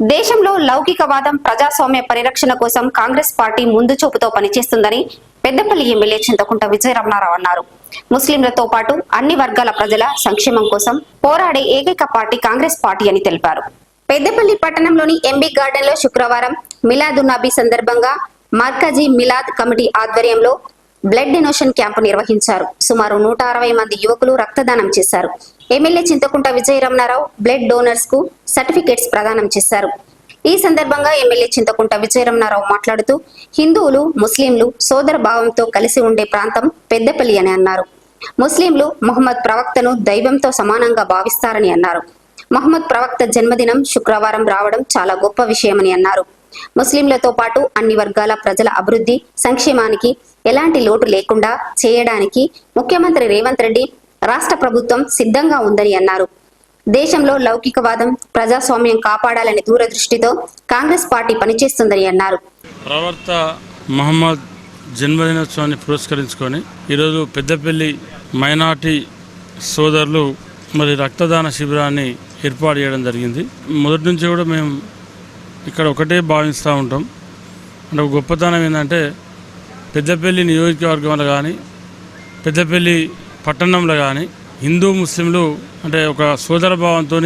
దేశంలో లౌకికవాదం ప్రజాస్వామ్య పరిరక్షణ కోసం కాంగ్రెస్ పార్టీ ముందు చూపుతో పనిచేస్తుందని పెద్దపల్లి ఎమ్మెల్యే చింతకుంట విజయరమణారావు అన్నారు. ముస్లింలతో పాటు అన్ని వర్గాల ప్రజల సంక్షేమం కోసం పోరాడే ఏకైక పార్టీ కాంగ్రెస్ పార్టీ అని తెలిపారు. పెద్దపల్లి పట్టణంలోని ఎంబీ గార్డెన్లో శుక్రవారం మిలాదున్నాబీ సందర్భంగా మర్కజీ మిలాద్ కమిటీ ఆధ్వర్యంలో బ్లడ్ డొనేషన్ క్యాంపు నిర్వహించారు. సుమారు నూట అరవై మంది యువకులు రక్తదానం చేశారు. ఎమ్మెల్యే చింతకుంట విజయ రమణారావు బ్లడ్ డోనర్స్కు సర్టిఫికేట్స్ ప్రదానం చేశారు. ఈ సందర్భంగా ఎమ్మెల్యే చింతకుంట విజయ రమణారావు మాట్లాడుతూ హిందువులు ముస్లింలు సోదర భావంతో కలిసి ఉండే ప్రాంతం పెద్దపల్లి అని అన్నారు. ముస్లింలు మొహమ్మద్ ప్రవక్తను దైవంతో సమానంగా భావిస్తారని అన్నారు. మహమ్మద్ ప్రవక్త జన్మదినం శుక్రవారం రావడం చాలా గొప్ప విషయమని అన్నారు. ముస్లింలతో పాటు అన్ని వర్గాల ప్రజల అభివృద్ధి సంక్షేమానికి ఎలాంటి లోటు లేకుండా చేయడానికి ముఖ్యమంత్రి రేవంత్ రెడ్డి రాష్ట్ర ప్రభుత్వం సిద్ధంగా ఉందని అన్నారు. దేశంలో లౌకికవాదం ప్రజాస్వామ్యం కాపాడాలనే దూరదృష్టితో కాంగ్రెస్ పార్టీ పనిచేస్తుందని అన్నారు. ప్రవర్త మహమ్మద్ జన్మదినోత్సవాన్ని పురస్కరించుకొని ఈరోజు పెద్దపల్లి మైనార్టీ సోదరులు మరి రక్తదాన శిబిరాన్ని ఏర్పాటు చేయడం జరిగింది. మొదటి నుంచి కూడా మేము ఇక్కడ ఒకటే భావిస్తూ ఉంటాం. అంటే గొప్పతనం ఏంటంటే పెద్దపల్లి నియోజకవర్గంలో కానీ పెద్దపల్లి పట్టణంలో కానీ హిందూ ముస్లింలు అంటే ఒక సోదర భావంతో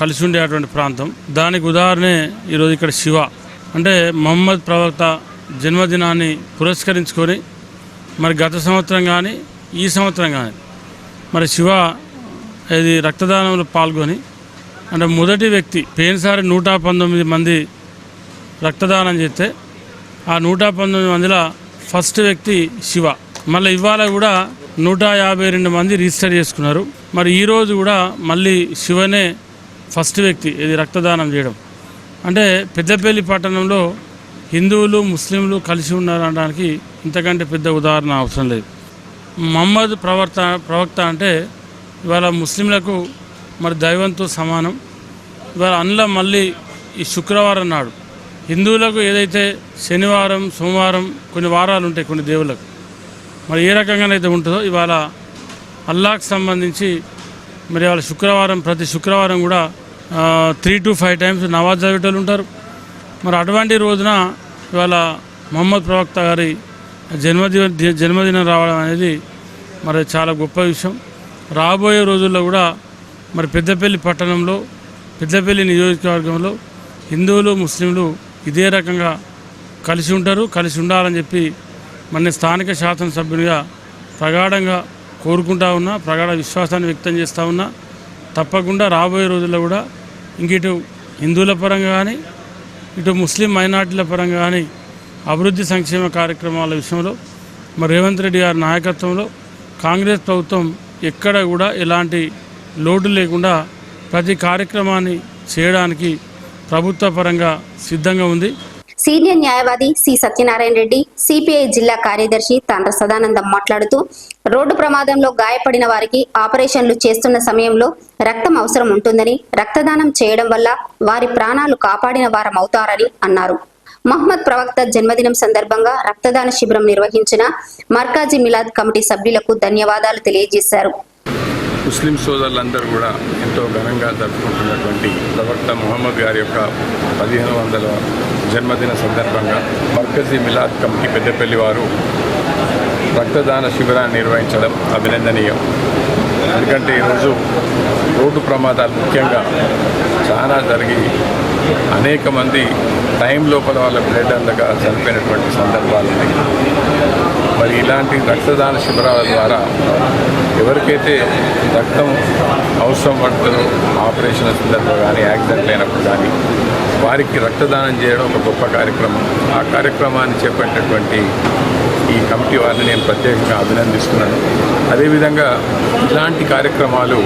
కలిసి ఉండేటువంటి ప్రాంతం. దానికి ఉదాహరణే ఈరోజు ఇక్కడ శివ. అంటే మహమ్మద్ ప్రవక్త జన్మదినాన్ని పురస్కరించుకొని మరి గత సంవత్సరం కానీ ఈ సంవత్సరం కానీ మరి శివ ఇది రక్తదానంలో పాల్గొని అంటే మొదటి వ్యక్తి పోయినసారి నూట పంతొమ్మిది మంది రక్తదానం చేస్తే ఆ నూట పంతొమ్మిది మందిలో ఫస్ట్ వ్యక్తి శివ. మళ్ళీ ఇవాళ కూడా నూట యాభై రెండు మంది రిజిస్టర్ చేసుకున్నారు. మరి ఈరోజు కూడా మళ్ళీ శివనే ఫస్ట్ వ్యక్తి ఇది రక్తదానం చేయడం. అంటే పెద్దపల్లి పట్టణంలో హిందువులు ముస్లింలు కలిసి ఉన్నారనడానికి ఇంతకంటే పెద్ద ఉదాహరణ అవసరం లేదు. మహమ్మద్ ప్రవర్త ప్రవక్త అంటే ఇవాళ ముస్లింలకు మరి దైవంతో సమానం. ఇవాళ అందులో మళ్ళీ ఈ శుక్రవారం నాడు హిందువులకు ఏదైతే శనివారం సోమవారం కొన్ని వారాలు ఉంటాయి కొన్ని దేవుళ్ళకు మరి ఏ రకంగానైతే ఉంటుందో ఇవాళ అల్లాహ్కి సంబంధించి మరి ఇవాళ శుక్రవారం ప్రతి శుక్రవారం కూడా త్రీ టు ఫైవ్ టైమ్స్ నవాజ్ చదివేటోళ్ళు ఉంటారు. మరి అటువంటి రోజున ఇవాళ మొహమ్మద్ ప్రవక్త గారి జన్మదిన జన్మదినం రావడం అనేది మరి చాలా గొప్ప విషయం. రాబోయే రోజుల్లో కూడా మరి పెద్దపల్లి పట్టణంలో పెద్దపల్లి నియోజకవర్గంలో హిందువులు ముస్లింలు ఇదే రకంగా కలిసి ఉంటారు. కలిసి ఉండాలని చెప్పి మన స్థానిక శాసనసభ్యునిగా ప్రగాఢంగా కోరుకుంటా ఉన్నా ప్రగాఢ విశ్వాసాన్ని వ్యక్తం చేస్తూ ఉన్నా తప్పకుండా రాబోయే రోజుల్లో కూడా ఇంక ఇటు హిందువుల పరంగా కానీ ఇటు ముస్లిం మైనార్టీల పరంగా కానీ అభివృద్ధి సంక్షేమ కార్యక్రమాల విషయంలో మరి రేవంత్ రెడ్డి గారి నాయకత్వంలో కాంగ్రెస్ ప్రభుత్వం ఎక్కడ కూడా ఎలాంటి లోటు లేకుండా ప్రతి కార్యక్రమాన్ని చేయడానికి ప్రభుత్వ పరంగా సిద్ధంగా ఉంది. సీనియర్ న్యాయవాది సి సత్యనారాయణ రెడ్డి సిపిఐ జిల్లా కార్యదర్శి తాండ్ర సదానందం మాట్లాడుతూ రోడ్డు ప్రమాదంలో గాయపడిన వారికి ఆపరేషన్లు చేస్తున్న సమయంలో రక్తం అవసరం ఉంటుందని రక్తదానం చేయడం వల్ల వారి ప్రాణాలు కాపాడిన వారం అవుతారని అన్నారు. మహమ్మద్ ప్రవక్త జన్మదినం సందర్భంగా రక్తదాన శిబిరం నిర్వహించిన మర్కాజీ మిలాద్ కమిటీ సభ్యులకు ధన్యవాదాలు తెలియజేశారు. ముస్లిం సోదరులందరూ కూడా ఎంతో ఘనంగా జరుపుకుంటున్నటువంటి ప్రవక్త ముహమ్మద్ గారి యొక్క పదిహేను వందల జన్మదిన సందర్భంగా మర్కజీ మిలాద్ కమిటీ పెద్దపల్లి వారు రక్తదాన శిబిరాన్ని నిర్వహించడం అభినందనీయం. ఎందుకంటే ఈరోజు రోడ్డు ప్రమాదాలు ముఖ్యంగా చాలా జరిగి అనేక మంది టైం లోపల వాళ్ళ బ్లడ్ అందగా చనిపోయినటువంటి సందర్భాలు ఉన్నాయి. మరి ఇలాంటి రక్తదాన శిబిరాల ద్వారా ఎవరికైతే రక్తం అవసరం పడుతుందో ఆపరేషన్ సందర్భంలో కానీ యాక్సిడెంట్ అయినప్పుడు కానీ వారికి రక్తదానం చేయడం ఒక గొప్ప కార్యక్రమం. ఆ కార్యక్రమాన్ని చేపట్టినటువంటి ఈ కమిటీ వారిని నేను ప్రత్యేకంగా అభినందిస్తున్నాను. అదేవిధంగా ఇలాంటి కార్యక్రమాలు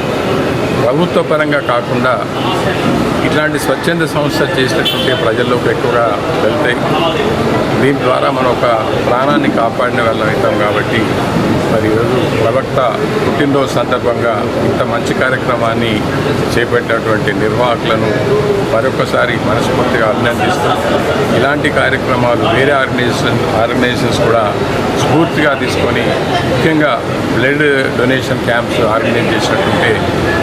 ప్రభుత్వ పరంగా కాకుండా ఇట్లాంటి స్వచ్ఛంద సంస్థ చేసినటువంటి ప్రజల్లోకి ఎక్కువగా వెళ్తాయి. దీని ద్వారా మనం ఒక ప్రాణాన్ని కాపాడిన వాళ్ళం అవుతాం కాబట్టి మరి ఈరోజు ప్రవక్త పుట్టినరోజు సందర్భంగా ఇంత మంచి కార్యక్రమాన్ని చేపట్టినటువంటి నిర్వాహకులను మరొకసారి మనస్ఫూర్తిగా అభినందిస్తూ ఇలాంటి కార్యక్రమాలు వేరే ఆర్గనైజేషన్ ఆర్గనైజేషన్స్ కూడా స్ఫూర్తిగా తీసుకొని ముఖ్యంగా బ్లడ్ డొనేషన్ క్యాంప్స్ ఆర్గనైజ్ చేసినట్టుంటే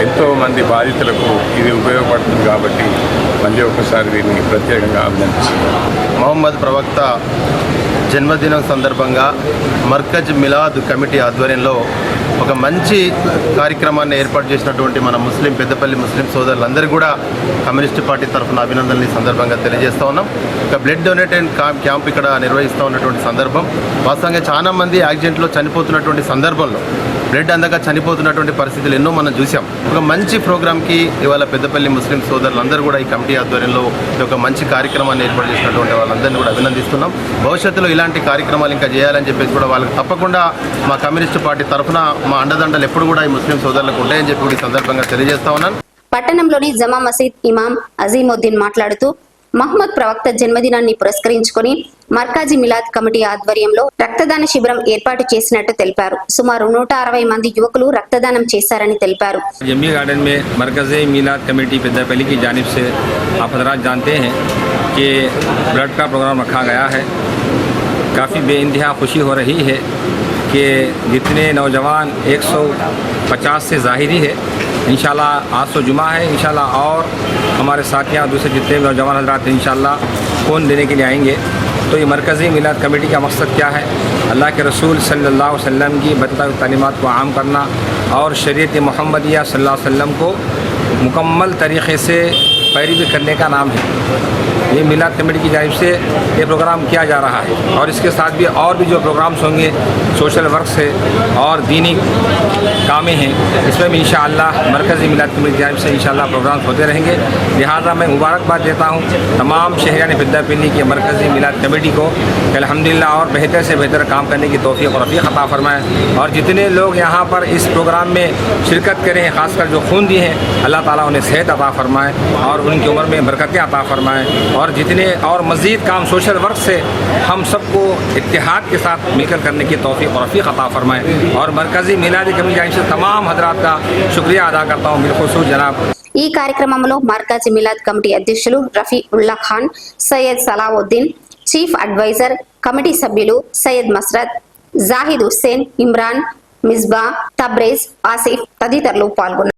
ఎంతోమంది బాధితులకు ఇది ఉపయోగపడుతుంది కాబట్టి మళ్ళీ ఒకసారి దీన్ని ప్రత్యేకంగా అభినందిస్తున్నాను. మహమ్మద్ ప్రవక్త జన్మదినం సందర్భంగా మర్కజ్ మిలాద్ కమిటీ ఆధ్వర్యంలో ఒక మంచి కార్యక్రమాన్ని ఏర్పాటు చేసినటువంటి మన ముస్లిం పెద్దపల్లి ముస్లిం సోదరులందరూ కూడా కమ్యూనిస్ట్ పార్టీ తరఫున అభినందనలు ఈ సందర్భంగా తెలియజేస్తూ ఉన్నాం. ఒక బ్లడ్ అండ్ క్యాంప్ ఇక్కడ నిర్వహిస్తూ ఉన్నటువంటి సందర్భం. వాస్తవంగా చాలా మంది యాక్సిడెంట్లో చనిపోతున్నటువంటి సందర్భంలో బ్లడ్ అందక చనిపోతున్నటువంటి పరిస్థితులు ఎన్నో మనం చూసాం ఒక మంచి ప్రోగ్రామ్కి ఇవాళ పెద్దపల్లి ముస్లిం సోదరులందరూ కూడా ఈ కమిటీ ఆధ్వర్యంలో ఒక మంచి కార్యక్రమాన్ని ఏర్పాటు చేసినటువంటి వాళ్ళందరినీ కూడా అభినందిస్తున్నాం. భవిష్యత్తులో ఇలాంటి కార్యక్రమాలు ఇంకా చేయాలని చెప్పేసి కూడా వాళ్ళకి తప్పకుండా మా కమ్యూనిస్ట్ పార్టీ తరఫున మా అండదండలు ఎప్పుడు కూడా ఈ ముస్లిం సోదరులకు ఉంటాయని చెప్పి ఈ సందర్భంగా తెలియజేస్తా ఉన్నాను. పట్టణంలోని జమా మసీద్ ఇమాం అజీముద్దీన్ మాట్లాడుతూ మహమ్మద్ ప్రవక్త జన్మదినాన్ని పురస్కరించుకొని మర్కాజీ మిలాద్ కమిటీ ఆధ్వర్యంలో రక్తదాన శిబిరం ఏర్పాటు చేసినట్టు తెలిపారు సుమారు నూట అరవై మంది యువకులు రక్తదానం చేశారని తెలిపారు जमी गार्डन में मरकज़ मीलाद कमेटी पेदापली की जानब से आप हजरात जानते हैं कि ब्लड का प्रोग्राम रखा गया है काफ़ी बेानतहा खुशी हो रही है कि जितने नौजवान 150 से ज़ाहिरी है इन आज तो जुमा है इन और हमारे साथियाँ, दूसरे जितने भी नौजवान हजरात इन फ़ोन देने के लिए आएँगे। तो ये मरकज़ी मिलाद कमेटी का मकसद क्या है? अल्लाह के रसूल सल्लल्लाहु वसम की बता तलीमत को आम करना और शरीत मोहम्मदिया सल्लल्लाहु अलैहि वसल्लम को मुकम्मल तरीक़े से पैरवी करने का नाम है। ये मिलाद कमेटी की जानब से ये प्रोग्राम किया जा रहा है। और इसके साथ भी और भी जो प्रोग्राम्स होंगे, सोशल वर्क से और दीनी कामें हैं, इसमें भी इंशाअल्लाह मरकज़ी मिलाद कमेटी की जानब से इंशाअल्लाह प्रोग्राम्स होते रहेंगे। लिहाजा मैं मुबारकबाद देता हूँ तमाम शहरान पिद्दापिंडी की मरकज़ी मिलाद कमेटी को अलहमदिल्ला और बेहतर से बेहतर काम करने की तोफ़ी और रफ़ी अता फरमाएँ। और जितने लोग यहाँ पर इस प्रोग्राम में शिरकत करें, खासकर जो खून दिए हैं, अल्लाह ताला उन्हें सेहत अता फरमाए और उनकी उम्र में बरकतें अता फरमाएँ। और जितने और मज़ीद काम सोशल वर्क से हम सबको इत्तेहाद के साथ मिलकर करने की तोफ़ी और रफ़ी अता फरमाएँ और मरकज़ी मिलादी कमी जानी से तमाम हजरात का शुक्रिया अदा करता हूँ बिलखसूस जनाब ఈ కార్యక్రమంలో మార్కాజీ మిలాద్ కమిటీ అధ్యక్షులు Rafi Ullah Khan Syed Salauddin chief adviser committee సభ్యులు సయ్యద్ మస్రద్ జాహిద్ హుస్సేన్ ఇమ్రాన్ మిస్బా తబ్రేజ్ ఆసిఫ్ తదితరులు పాల్గొన్నారు